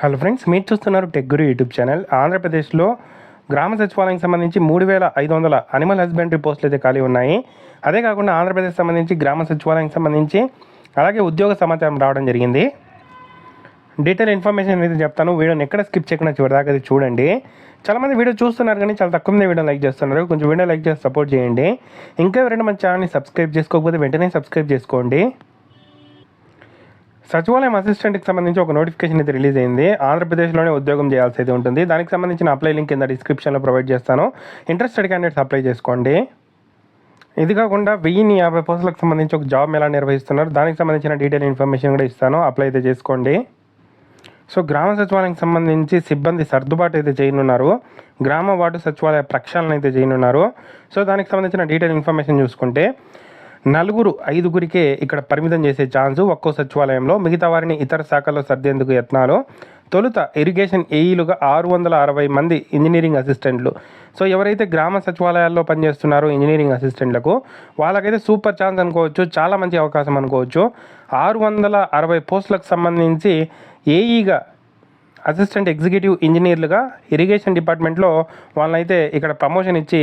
Hello friends మీరు చూస్తున్నారు tech గురు YouTube channel ఆంధ్రప్రదేశ్లో గ్రామ సచివాలయం సంబంధించి మూడు వేల ఐదు వందల అనిమల్ హస్బెండరీ పోస్టులు అయితే ఖాళీ ఉన్నాయి. అదే కాకుండా ఆంధ్రప్రదేశ్ సంబంధించి గ్రామ సచివాలయం సంబంధించి అలాగే ఉద్యోగ సమాచారం రావడం జరిగింది. డీటెయిల్ ఇన్ఫర్మేషన్ అయితే చెప్తాను. వీడియోని ఎక్కడ స్కిప్ చేయకుండా చివరిదాకా అది చూడండి. చాలామంది వీడియో చూస్తున్నారు కానీ చాలా తక్కువ మంది వీడియో లైక్ చేస్తున్నారు. కొంచెం వీడియో లైక్ చేసి సపోర్ట్ చేయండి. ఇంకా ఎవరైనా మన ఛానల్ని సబ్స్క్రైబ్ చేసుకోకపోతే వెంటనే సబ్స్క్రైబ్ చేసుకోండి. సచివాలయం అసిస్టెంట్కి సంబంధించి ఒక నోటిఫికేషన్ అయితే రిలీజ్ అయింది. ఆంధ్రప్రదేశ్లోనే ఉద్యోగం చేయాల్సి అయితే ఉంటుంది. దానికి సంబంధించిన అప్లై లింక్ కింద డిస్క్రిప్షన్లో ప్రొవైడ్ చేస్తాను. ఇంట్రెస్టెడ్ క్యాండిడేట్స్ అప్లై చేసుకోండి. ఇది కాకుండా వెయ్యిని యాభై పోస్టులకు సంబంధించి ఒక జాబ్ ఎలా నిర్వహిస్తున్నారు? దానికి సంబంధించిన డీటెయిల్ ఇన్ఫర్మేషన్ కూడా ఇస్తాను. అప్లై అయితే చేసుకోండి. సో గ్రామ సచివాలయానికి సంబంధించి సిబ్బంది సర్దుబాటు అయితే చేయనున్నారు. గ్రామ వార్డు సచివాలయ ప్రక్షాళన అయితే చేయనున్నారు. సో దానికి సంబంధించిన డీటెయిల్ ఇన్ఫర్మేషన్ చూసుకుంటే నలుగురు ఐదుగురికే ఇక్కడ పరిమితం చేసే ఛాన్సు ఒక్కో సచివాలయంలో. మిగతా వారిని ఇతర శాఖల్లో సర్దేందుకు యత్నాలు. తొలుత ఇరిగేషన్ ఏఈలుగా ఆరు వందల అరవై మంది ఇంజనీరింగ్ అసిస్టెంట్లు. సో ఎవరైతే గ్రామ సచివాలయాల్లో పనిచేస్తున్నారో ఇంజనీరింగ్ అసిస్టెంట్లకు వాళ్ళకైతే సూపర్ ఛాన్స్ అనుకోవచ్చు చాలా మంచి అవకాశం అనుకోవచ్చు. ఆరు వందల అరవై పోస్టులకు సంబంధించి ఏఈగా అసిస్టెంట్ ఎగ్జిక్యూటివ్ ఇంజనీర్లుగా ఇరిగేషన్ డిపార్ట్మెంట్లో వాళ్ళనైతే ఇక్కడ ప్రమోషన్ ఇచ్చి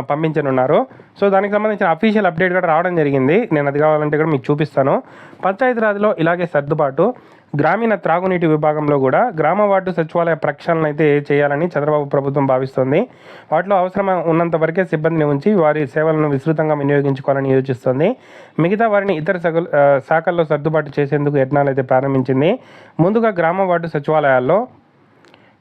పంపించనున్నారు. సో దానికి సంబంధించిన అఫీషియల్ అప్డేట్ కూడా రావడం జరిగింది. నేను అది కావాలంటే కూడా మీకు చూపిస్తాను. పంచాయతీరాజ్లో ఇలాగే సర్దుబాటు. గ్రామీణ త్రాగునీటి విభాగంలో కూడా గ్రామ వార్డు సచివాలయ ప్రక్షాళన అయితే చేయాలని చంద్రబాబు ప్రభుత్వం భావిస్తోంది. వాటిలో అవసరం ఉన్నంత వరకే సిబ్బందిని ఉంచి వారి సేవలను విస్తృతంగా వినియోగించుకోవాలని యోచిస్తోంది. మిగతా వారిని ఇతర సగ- శాఖల్లో సర్దుబాటు చేసేందుకు యత్నాలు అయితే ప్రారంభించింది. ముందుగా గ్రామ వార్డు సచివాలయాల్లో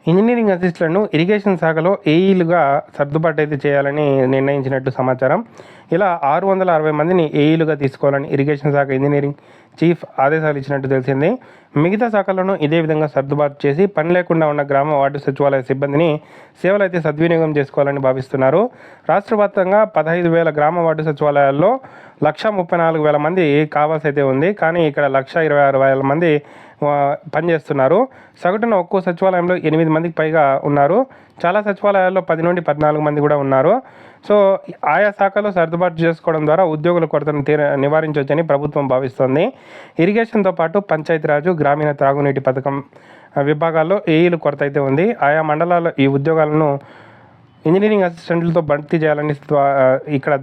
ఇంజనీరింగ్ అసిస్టెంట్లను ఇరిగేషన్ శాఖలో ఏఈలుగా సర్దుబాటు అయితే చేయాలని నిర్ణయించినట్టు సమాచారం. ఇలా ఆరు వందల అరవై మందిని ఏఈలుగా తీసుకోవాలని ఇరిగేషన్ శాఖ ఇంజనీరింగ్ చీఫ్ ఆదేశాలు ఇచ్చినట్టు తెలిసింది. మిగతా శాఖలను ఇదే విధంగా సర్దుబాటు చేసి పని లేకుండా ఉన్న గ్రామ వార్డు సచివాలయ సిబ్బందిని సేవలు అయితే సద్వినియోగం చేసుకోవాలని భావిస్తున్నారు. రాష్ట్ర వ్యాప్తంగా పదహైదు వేల గ్రామ వార్డు సచివాలయాల్లో లక్ష ముప్పై నాలుగు వేల మంది కావాల్సి అయితే ఉంది. కానీ ఇక్కడ లక్ష ఇరవై ఆరు వేల మంది పనిచేస్తున్నారు. సగటున ఒక్కో సచివాలయంలో ఎనిమిది మందికి పైగా ఉన్నారు. చాలా సచివాలయాల్లో పది నుండి పద్నాలుగు మంది కూడా ఉన్నారు. సో ఆయా శాఖలో సర్దుబాటు చేసుకోవడం ద్వారా ఉద్యోగుల కొరతను తీర నివారించవచ్చని ప్రభుత్వం భావిస్తోంది. ఇరిగేషన్తో పాటు పంచాయతీరాజు గ్రామీణ త్రాగునీటి పథకం విభాగాల్లో ఏఈలు కొరత అయితే ఉంది. ఆయా మండలాల్లో ఈ ఉద్యోగాలను ఇంజనీరింగ్ అసిస్టెంట్లతో భర్తీ చేయాలని ఇక్కడ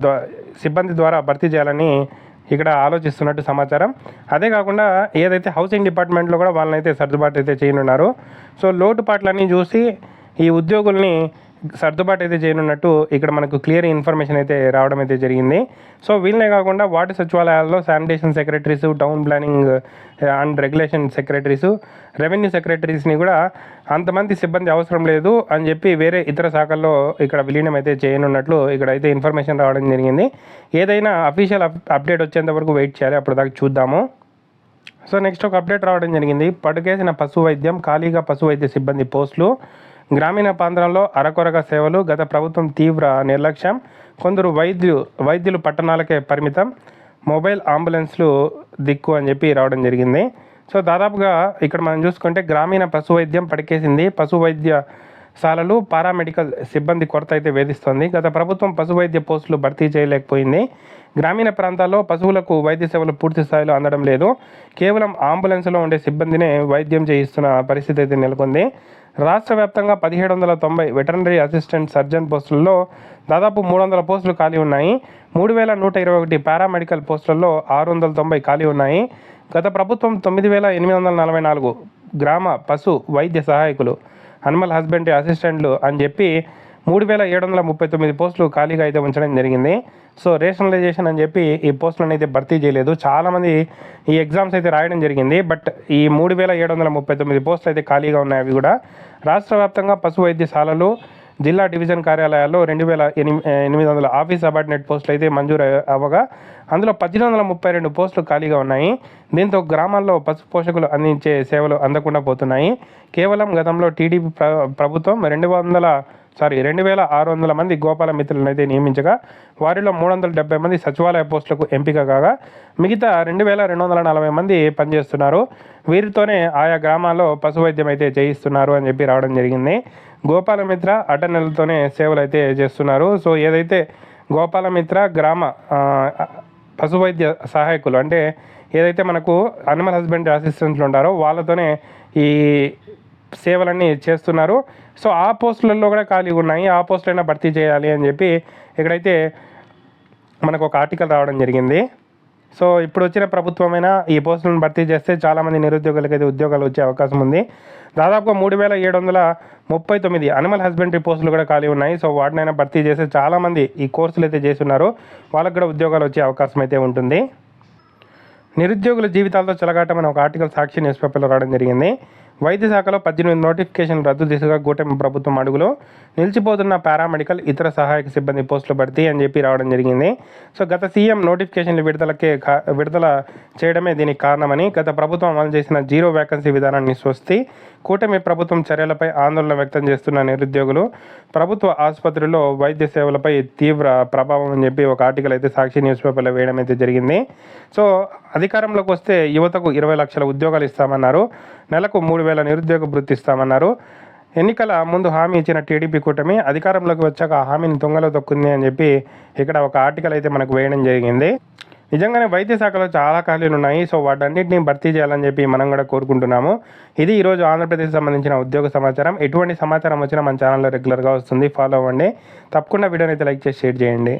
సిబ్బంది ద్వారా భర్తీ చేయాలని ఇక్కడ ఆలోచిస్తున్నట్టు సమాచారం. అదే కాకుండా ఏదైతే హౌసింగ్ డిపార్ట్మెంట్లో కూడా వాళ్ళనైతే సర్దుబాటు అయితే చేయనున్నారు. సో లోటుపాట్లన్నీ చూసి ఈ ఉద్యోగుల్ని సర్దుబాటు అయితే చేయనున్నట్టు ఇక్కడ మనకు క్లియర్ ఇన్ఫర్మేషన్ అయితే రావడం అయితే జరిగింది. సో వీళ్ళనే కాకుండా వార్డు సచివాలయాల్లో sanitation secretaries town planning uh, and regulation secretaries revenue సెక్రటరీస్ని కూడా అంతమంది సిబ్బంది అవసరం లేదు అని చెప్పి వేరే ఇతర శాఖల్లో ఇక్కడ విలీనం అయితే చేయనున్నట్లు ఇక్కడ అయితే ఇన్ఫర్మేషన్ రావడం జరిగింది. ఏదైనా అఫీషియల్ అప్డేట్ వచ్చేంత వరకు వెయిట్ చేయాలి. అప్పుడు దాకా చూద్దాము. సో నెక్స్ట్ ఒక అప్డేట్ రావడం జరిగింది. పడుకేసిన పశు వైద్యం ఖాళీగా పశు వైద్య సిబ్బంది పోస్టులు గ్రామీణ ప్రాంతాల్లో అరకొరగా సేవలు గత ప్రభుత్వం తీవ్ర నిర్లక్ష్యం కొందరు వైద్యులు వైద్యులు పట్టణాలకే పరిమితం మొబైల్ అంబులెన్స్లు దిక్కు అని చెప్పి రావడం జరిగింది. సో దాదాపుగా ఇక్కడ మనం చూసుకుంటే గ్రామీణ పశు వైద్యం పడికేసింది. పశు వైద్య శాలలు పారామెడికల్ సిబ్బంది కొరత అయితే వేధిస్తోంది. గత ప్రభుత్వం పశు వైద్య పోస్టులు భర్తీ చేయలేకపోయింది. గ్రామీణ ప్రాంతాల్లో పశువులకు వైద్య సేవలు పూర్తి స్థాయిలో అందడం లేదు. కేవలం అంబులెన్స్లో ఉండే సిబ్బందినే వైద్యం చేయిస్తున్న పరిస్థితి అయితే నెలకొంది. రాష్ట్ర వ్యాప్తంగా పదిహేడు వందల తొంభై వెటర్నరీ అసిస్టెంట్ సర్జన్ పోస్టుల్లో దాదాపు మూడు వందల పోస్టులు ఖాళీ ఉన్నాయి. మూడు వేల నూట ఇరవై ఒకటి పారామెడికల్ పోస్టులలో ఆరు వందల తొంభై ఖాళీ ఉన్నాయి. గత ప్రభుత్వం తొమ్మిది వేల ఎనిమిది వందల నలభై నాలుగు గ్రామ పశు వైద్య సహాయకులు అనిమల్ హస్బెండరీ అసిస్టెంట్లు అని చెప్పి మూడు వేల ఏడు వందల ముప్పై తొమ్మిది పోస్టులు ఖాళీగా అయితే ఉంచడం జరిగింది. సో రేషనలైజేషన్ అని చెప్పి ఈ పోస్టులను అయితే భర్తీ చేయలేదు. చాలామంది ఈ ఎగ్జామ్స్ అయితే రాయడం జరిగింది. బట్ ఈ మూడు వేల ఏడు వందల ముప్పై తొమ్మిది పోస్టులు అయితే ఖాళీగా ఉన్నాయి అవి కూడా. రాష్ట్ర వ్యాప్తంగా పశు వైద్యశాలలు జిల్లా డివిజన్ కార్యాలయాల్లో రెండు వేల ఎనిమిది వందల ఆఫీస్ అబార్డినేట్ పోస్టులు అయితే మంజూరు అవ్వగా అందులో పద్దెనిమిది వందల ముప్పై రెండు పోస్టులు ఖాళీగా ఉన్నాయి. దీంతో గ్రామాల్లో పశు పోషకులు అందించే సేవలు అందకుండా పోతున్నాయి. కేవలం గతంలో టీడీపీ ప్ర ప్రభుత్వం రెండు వందల సారీ రెండు వేల ఆరు వందల మంది గోపాల మిత్రులను అయితే నియమించగా వారిలో మూడు వందల డెబ్బై మంది సచివాలయ పోస్టులకు ఎంపిక కాగా మిగతా రెండు వేల రెండు వందల నలభై మంది పనిచేస్తున్నారు. వీరితోనే ఆయా గ్రామాల్లో పశు వైద్యం అయితే చేయిస్తున్నారు అని చెప్పి రావడం జరిగింది. గోపాలమిత్ర అటెండర్లతోనే సేవలు అయితే చేస్తున్నారు. సో ఏదైతే గోపాలమిత్ర గ్రామ పశు వైద్య సహాయకులు అంటే ఏదైతే మనకు అనిమల్ హస్బెండరీ అసిస్టెంట్లు ఉంటారో వాళ్ళతోనే ఈ సేవలన్నీ చేస్తున్నారు. సో ఆ పోస్టులలో కూడా ఖాళీ ఉన్నాయి. ఆ పోస్టులైనా భర్తీ చేయాలి అని చెప్పి ఇక్కడైతే మనకు ఒక ఆర్టికల్ రావడం జరిగింది. సో ఇప్పుడు వచ్చిన ప్రభుత్వమైనా ఈ పోస్టులను భర్తీ చేస్తే చాలామంది నిరుద్యోగులకి అయితే ఉద్యోగాలు వచ్చే అవకాశం ఉంది. దాదాపుగా మూడు వేల ఏడు వందల ముప్పై తొమ్మిది అనిమల్ హస్బెండరీ పోస్టులు కూడా ఖాళీ ఉన్నాయి. సో వాటినైనా భర్తీ చేస్తే చాలామంది ఈ కోర్సులు అయితే చేస్తున్నారు. వాళ్ళకు కూడా ఉద్యోగాలు వచ్చే అవకాశం అయితే ఉంటుంది. నిరుద్యోగుల జీవితాలతో చెలగాటం అనే ఒక ఆర్టికల్ సాక్షి న్యూస్ పేపర్లో రావడం జరిగింది. వైద్య శాఖలో పద్దెనిమిది నోటిఫికేషన్ రద్దు దిశగా కూటమి ప్రభుత్వం అడుగులో నిలిచిపోతున్న పారామెడికల్ ఇతర సహాయక సిబ్బంది పోస్టులు భర్తీ అని చెప్పి రావడం జరిగింది. సో గత సీఎం నోటిఫికేషన్లు విడుదలకే కా- విడుదల చేయడమే దీనికి కారణమని గత ప్రభుత్వం అమలు చేసిన జీరో వ్యాకెన్సీ విధానాన్ని స్వస్తి కూటమి ప్రభుత్వం చర్యలపై ఆందోళన వ్యక్తం చేస్తున్న నిరుద్యోగులు ప్రభుత్వ ఆసుపత్రుల్లో వైద్య సేవలపై తీవ్ర ప్రభావం అని చెప్పి ఒక ఆర్టికల్ అయితే సాక్షి న్యూస్ పేపర్లో వేయడం అయితే జరిగింది. సో అధికారంలోకి వస్తే యువతకు ఇరవై లక్షల ఉద్యోగాలు ఇస్తామన్నారు. నెలకు మూడు వేల నిరుద్యోగ వృత్తి ఇస్తామన్నారు. ఎన్నికల ముందు హామీ ఇచ్చిన టీడీపీ కూటమి అధికారంలోకి వచ్చాక ఆ హామీని తొంగలో తొక్కుంది అని చెప్పి ఇక్కడ ఒక ఆర్టికల్ అయితే మనకు వేయడం జరిగింది. నిజంగానే వైద్య శాఖలో చాలా ఖాళీలు ఉన్నాయి. సో వాటన్నిటిని భర్తీ చేయాలని చెప్పి మనం కూడా కోరుకుంటున్నాము. ఇది ఈరోజు ఆంధ్రప్రదేశ్ సంబంధించిన ఉద్యోగ సమాచారం. ఎటువంటి సమాచారం వచ్చినా మన ఛానల్లో రెగ్యులర్గా వస్తుంది. ఫాలో అవ్వండి. తప్పకుండా వీడియోని అయితే లైక్ చేసి షేర్ చేయండి.